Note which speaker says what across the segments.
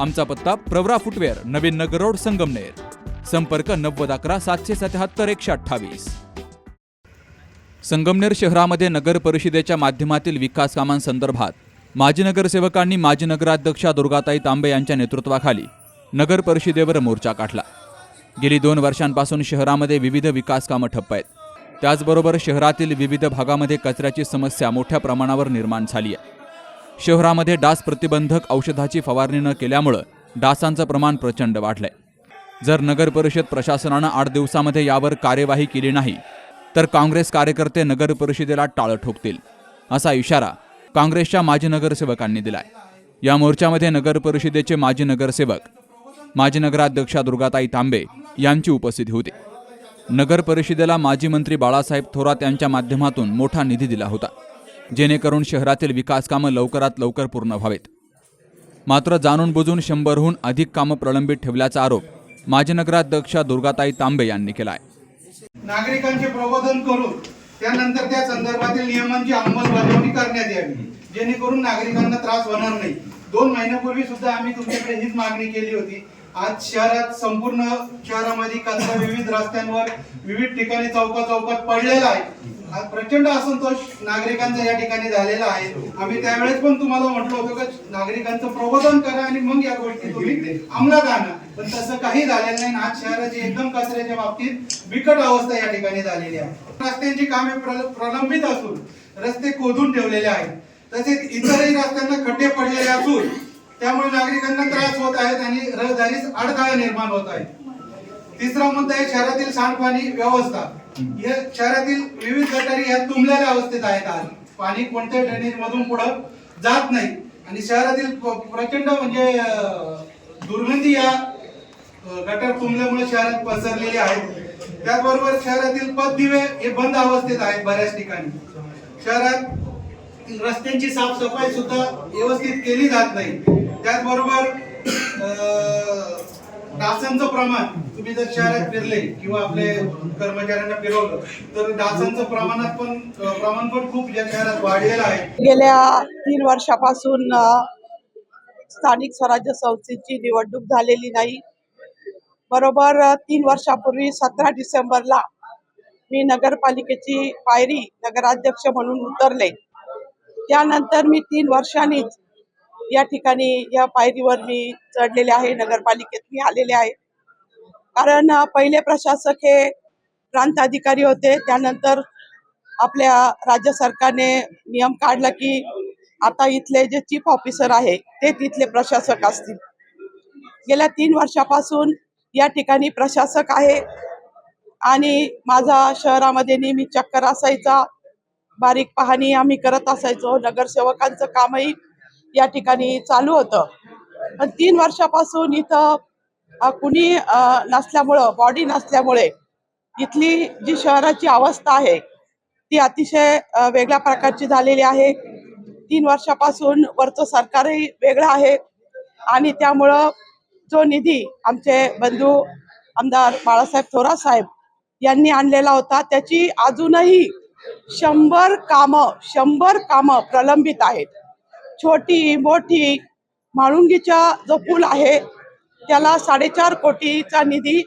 Speaker 1: आमचा पत्ता Pravara footwear Navin Nagar road Sangamner. संपर्क नव्वद अकरा सातशे सत्याहत्तर एकशे अठ्ठावीस. संगमनेर शहरामध्ये नगर परिषदेच्या माध्यमातील विकास कामांसंदर्भात माजी नगरसेवकांनी माजी नगराध्यक्षा दुर्गाताई तांबे यांच्या नेतृत्वाखाली नगर परिषदेवर मोर्चा काढला. गेली दोन वर्षांपासून शहरामध्ये विविध विकास कामं ठप्प आहेत. त्याचबरोबर शहरातील विविध भागामध्ये कचऱ्याची समस्या मोठ्या प्रमाणावर निर्माण झाली आहे. शहरामध्ये डास प्रतिबंधक औषधाची फवारणी न केल्यामुळं डासांचं प्रमाण प्रचंड वाढलंय. जर नगर परिषद प्रशासनानं आठ दिवसामध्ये यावर कार्यवाही केली नाही तर काँग्रेस कार्यकर्ते नगर परिषदेला टाळं ठोकतील असा इशारा काँग्रेसच्या माजी नगरसेवकांनी दिलाय. या मोर्चामध्ये नगर परिषदेचे माजी नगरसेवक माजी नगराध्यक्षा दुर्गाताई तांबे यांची उपस्थिती होती. नगर परिषदेला माजी मंत्री बाळासाहेब थोरात यांच्या माध्यमातून मोठा निधी दिला होता. जेणेकरून शहरातील विकास कामं लवकरात लवकर पूर्ण व्हावेत. मात्र जाणून बुजून शंभरहून अधिक कामं प्रलंबित ठेवल्याचा आरोप माजी नगराध्यक्ष दुर्गाताई तांबे यांनी केला आहे
Speaker 2: नागरिकांचे प्रबोधन करून त्यानंतर त्या संदर्भातील नियमांची अंमलबजावणी करण्यात यावी जेणेकरून नागरिकांना त्रास होणार नाही. दोन महिन्यापूर्वी सुद्धा आम्ही तुमच्याकडे हीच मागणी केली होती. आज शहरात संपूर्ण शहरामध्ये कचरा विविध रस्त्यांवर विविध ठिकाणी चौका चौकात पडलेला आहे. प्रचंड असंतोष नागरिकांचा या ठिकाणी झालेला आहे. आम्ही त्यावेळेस पण तुम्हाला म्हटलं होतं की नागरिकांचं प्रबोधन करा आणि मग या गोष्टी तुम्ही अंमलात आणा. पण तसं काही झालेलं नाही आणि आज शहराची एकदम कचऱ्याच्या बाबतीत बिकट अवस्था या ठिकाणी झालेली आहे. रस्त्यांची कामे प्रलंबित असून रस्ते खोदून ठेवलेले आहेत. तसेच इतरही रस्त्यांना खड्डे पडलेले असून त्यामुळे नागरिकांना त्रास होत आहेत आणि रहदारीस अडथळा निर्माण होत आहे. तिसरा मुद्दा आहे शहरातील सांडपाणी व्यवस्था. या शहरातील विविध गटारी या तुंबलेल्या अवस्थेत आहेत आज. पाणी कोणत्या ड्रेनेज मधून पुढं जात नाही. आणि शहरातील प- प्रचंड म्हणजे दुर्गंधी या गटार तुंबल्यामुळे शहरात पसरलेले आहेत. त्याचबरोबर शहरातील पददिवे हे बंद अवस्थेत आहेत बऱ्याच ठिकाणी. शहरात रस्त्यांची साफसफाई सुद्धा व्यवस्थित केली जात नाही. त्याचबरोबर डासांचं प्रमाण तुम्ही जर शहरात फिरले किंवा आपले कर्मचाऱ्यांना फिरवलं तर डासांचं प्रमाणात पण प्रमाण पण खूप या शहरात वाढलेलं आहे.
Speaker 3: गेल्या तीन वर्षापासून स्थानिक स्वराज्य संस्थेची निवडणूक झालेली नाही. बरोबर तीन वर्षापूर्वी सतरा डिसेंबरला मी नगरपालिकेची पायरी नगराध्यक्ष म्हणून उतरले. त्यानंतर मी तीन वर्षांनीच या ठिकाणी या पायरीवर मी चढलेले आहे नगरपालिकेत मी आलेले आहे. कारण पहिले प्रशासक हे प्रांताधिकारी होते. त्यानंतर आपल्या राज्य सरकारने नियम काढला की आता इथले जे चीफ ऑफिसर आहे ते तिथले प्रशासक असतील. गेल्या तीन वर्षापासून या ठिकाणी प्रशासक आहे आणि माझा शहरामध्ये नेहमी चक्कर असायचा. बारीक पाहणी आम्ही करत असायचो. नगरसेवकांचं कामही या ठिकाणी चालू होतं. पण तीन वर्षापासून इथं कुणी नसल्यामुळं बॉडी नसल्यामुळे इथली जी शहराची अवस्था आहे ती अतिशय वेगळ्या प्रकारची झालेली आहे. तीन वर्षापासून वरचं सरकारही वेगळं आहे आणि त्यामुळं जो निधी आमचे बंधू आमदार बाळासाहेब थोरात साहेब यांनी आणलेला होता त्याची अजूनही शंभर कामं शंभर कामं प्रलंबित आहेत. छोटी मोठी म्हाळुंगीचा जो पूल आहे त्याला साडेचार कोटीचा निधी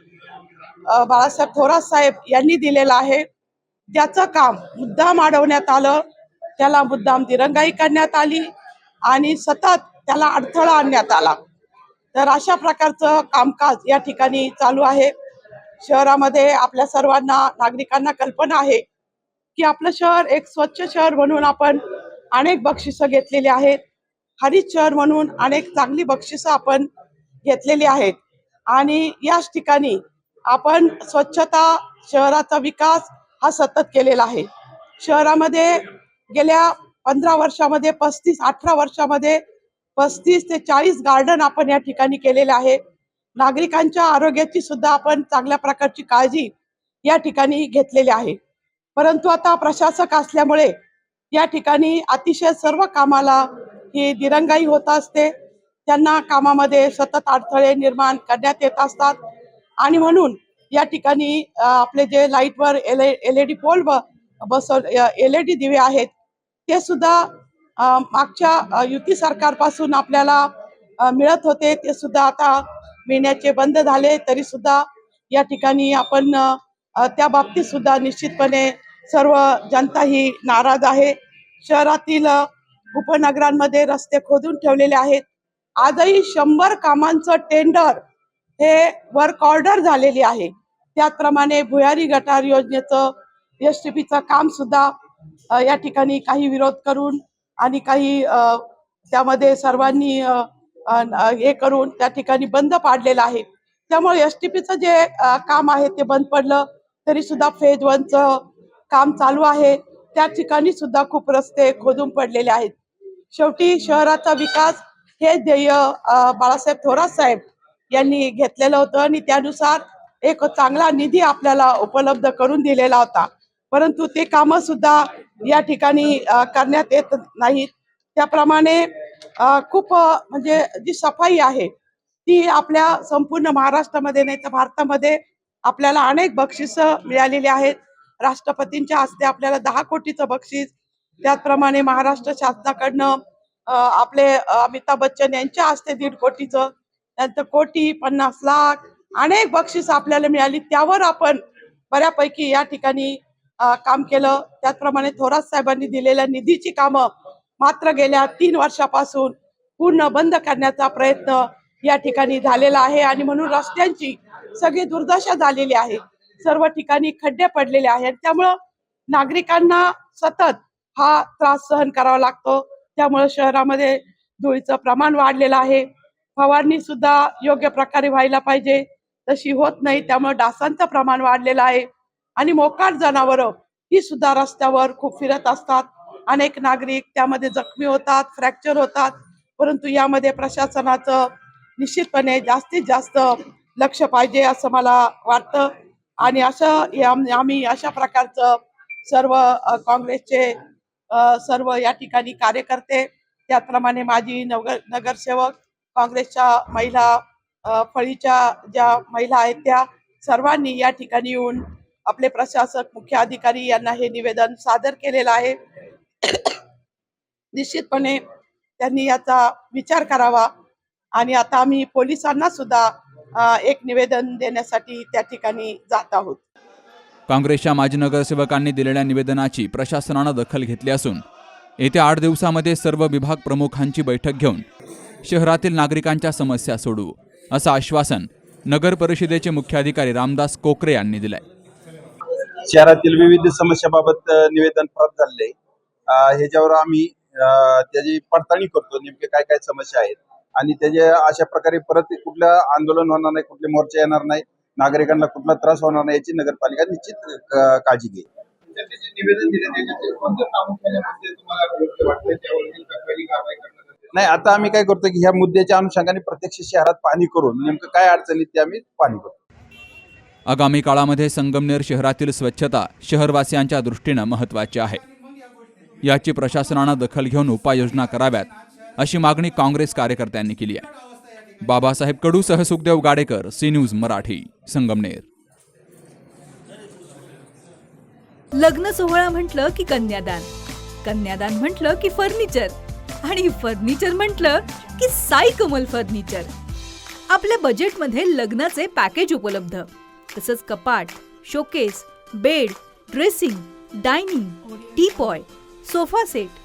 Speaker 3: बाळासाहेब थोरात साहेब यांनी दिलेला आहे. त्याचं काम मुद्दाम अडवण्यात आलं त्याला मुद्दाम दिरंगाई करण्यात आली आणि सतत त्याला अडथळा आणण्यात आला. तर अशा प्रकारचं कामकाज या ठिकाणी चालू आहे. शहरामध्ये आपल्या सर्वांना नागरिकांना कल्पना आहे की आपलं शहर एक स्वच्छ शहर म्हणून आपण अनेक बक्षिसं घेतलेली आहेत. हरिचर म्हणून अनेक चांगली बक्षिसं आपण घेतलेली आहेत. आणि याच ठिकाणी आपण स्वच्छता शहराचा विकास हा सतत केलेला आहे. शहरामध्ये गेल्या पंधरा वर्षामध्ये पस्तीस अठरा वर्षामध्ये पस्तीस ते चाळीस गार्डन आपण या ठिकाणी केलेले आहे. नागरिकांच्या आरोग्याची सुद्धा आपण चांगल्या प्रकारची काळजी या ठिकाणी घेतलेली आहे. परंतु आता प्रशासक असल्यामुळे या ठिकाणी अतिशय सर्व कामाला ही दिरंगाई होत असते. त्यांना कामामध्ये सतत अडथळे निर्माण करण्यात येत असतात. आणि म्हणून या ठिकाणी आपले जे लाईटवर L L E D pole बसव एल ई डी दिवे आहेत ते सुद्धा अ, मागच्या युती सरकारपासून आपल्याला मिळत होते. ते सुद्धा आता मिळण्याचे बंद झाले. तरी सुद्धा या ठिकाणी आपण त्या बाबतीत सुद्धा निश्चितपणे सर्व जनता ही नाराज आहे. शहरातील उपनगरांमध्ये रस्ते खोदून ठेवलेले आहेत. आजही शंभर कामांचं टेंडर हे वर्क ऑर्डर झालेली आहे. त्याचप्रमाणे भुयारी गटार योजनेचं एस टी पीचं काम सुद्धा या ठिकाणी काही विरोध करून आणि काही त्यामध्ये सर्वांनी हे करून त्या ठिकाणी बंद पाडलेलं आहे. त्यामुळे एस टी पीचं जे काम आहे ते बंद पडलं तरी सुद्धा फेज वनचं काम चालू आहे. त्या ठिकाणी सुद्धा खूप रस्ते खोदून पडलेले आहेत. शेवटी शहराचा विकास हे ध्येय बाळासाहेब थोरात साहेब यांनी घेतलेलं होतं आणि त्यानुसार एक चांगला निधी आपल्याला उपलब्ध करून दिलेला होता. परंतु ते कामं सुद्धा या ठिकाणी करण्यात येत नाहीत. त्याप्रमाणे खूप म्हणजे जी सफाई आहे ती आपल्या संपूर्ण महाराष्ट्रामध्ये नाही तर भारतामध्ये आपल्याला अनेक बक्षिसं मिळालेली आहेत. राष्ट्रपतींच्या हस्ते आपल्याला दहा कोटीचं बक्षीस. त्याचप्रमाणे महाराष्ट्र शासनाकडनं आपले अमिताभ बच्चन यांच्या हस्ते दीड कोटीचं त्यानंतर कोटी पन्नास लाख अनेक बक्षीस आपल्याला मिळाली. त्यावर आपण बऱ्यापैकी या ठिकाणी काम केलं. त्याचप्रमाणे थोरात साहेबांनी दिलेल्या निधीची कामं मात्र गेल्या तीन वर्षापासून पूर्ण बंद करण्याचा प्रयत्न या ठिकाणी झालेला आहे. आणि म्हणून रस्त्यांची सगळी दुर्दशा झालेली आहे. सर्व ठिकाणी खड्डे पडलेले आहेत. त्यामुळं नागरिकांना सतत हा त्रास सहन करावा लागतो. त्यामुळे शहरामध्ये धुळीचं प्रमाण वाढलेलं आहे. फवारणी सुद्धा योग्य प्रकारे व्हायला पाहिजे. तशी होत नाही त्यामुळे डासांचं प्रमाण वाढलेलं आहे. आणि मोकाट जनावरं ही सुद्धा रस्त्यावर खूप फिरत असतात. अनेक नागरिक त्यामध्ये जखमी होतात फ्रॅक्चर होतात. परंतु यामध्ये प्रशासनाचं निश्चितपणे जास्तीत जास्त लक्ष पाहिजे असं मला वाटतं. आणि असं आम्ही अशा प्रकारचं सर्व काँग्रेसचे अ, सर्व या ठिकाणी कार्यकर्ते त्याचप्रमाणे माजी नगर नगरसेवक काँग्रेसच्या महिला फळीच्या ज्या महिला आहेत त्या सर्वांनी या ठिकाणी येऊन आपले प्रशासक मुख्य अधिकारी यांना हे निवेदन सादर केलेलं आहे. निश्चितपणे त्यांनी याचा विचार करावा. आणि आता आम्ही पोलिसांना सुद्धा एक निवेदन देण्यासाठी त्या ठिकाणी जात आहोत.
Speaker 1: काँग्रेसच्या माजी नगरसेवकांनी दिलेल्या निवेदनाची प्रशासनानं दखल घेतली असून येत्या आठ दिवसामध्ये सर्व विभाग प्रमुखांची बैठक घेऊन शहरातील नागरिकांच्या समस्या सोडवू असं आश्वासन नगर परिषदेचे मुख्याधिकारी रामदास कोकरे यांनी दिलंय.
Speaker 4: शहरातील विविध समस्याबाबत निवेदन प्राप्त झाले ह्याच्यावर आम्ही अ, त्याची पडताळणी करतो नेमके काय काय समस्या आहेत. आणि त्याचे अशा प्रकारे परत कुठलं आंदोलन होणार नाही कुठले मोर्चे येणार नाही नागरिकांना कुठला त्रास होणार नाही याची नगरपालिका निश्चित काळजी घेईल? नाही आता आम्ही काय करतो की ह्या मुद्द्याच्या अनुषंगाने प्रत्यक्ष शहरात पाणी करून नेमकं काय अडचणीत ते आम्ही पाणी करतो.
Speaker 1: आगामी काळामध्ये संगमनेर शहरातील स्वच्छता शहरवासियांच्या दृष्टीनं महत्त्वाची आहे. याची प्रशासनानं दखल घेऊन उपाययोजना कराव्यात अशी मागणी काँग्रेस कार्यकर्त्यांनी केली आहे. बाबासाहेब कडू सह सुखदेव गाडेकर सी न्यूज मराठी संगमनेर.
Speaker 5: लग्न सोहळा म्हटलं की कन्यादान कन्यादान म्हटलं की फर्निचर आणि फर्निचर म्हटलं की साई कमल फर्निचर. आपल्या बजेटमध्ये लग्नाचे पॅकेज उपलब्ध तसंच कपाट showcase bed dressing dining teapoy sofa set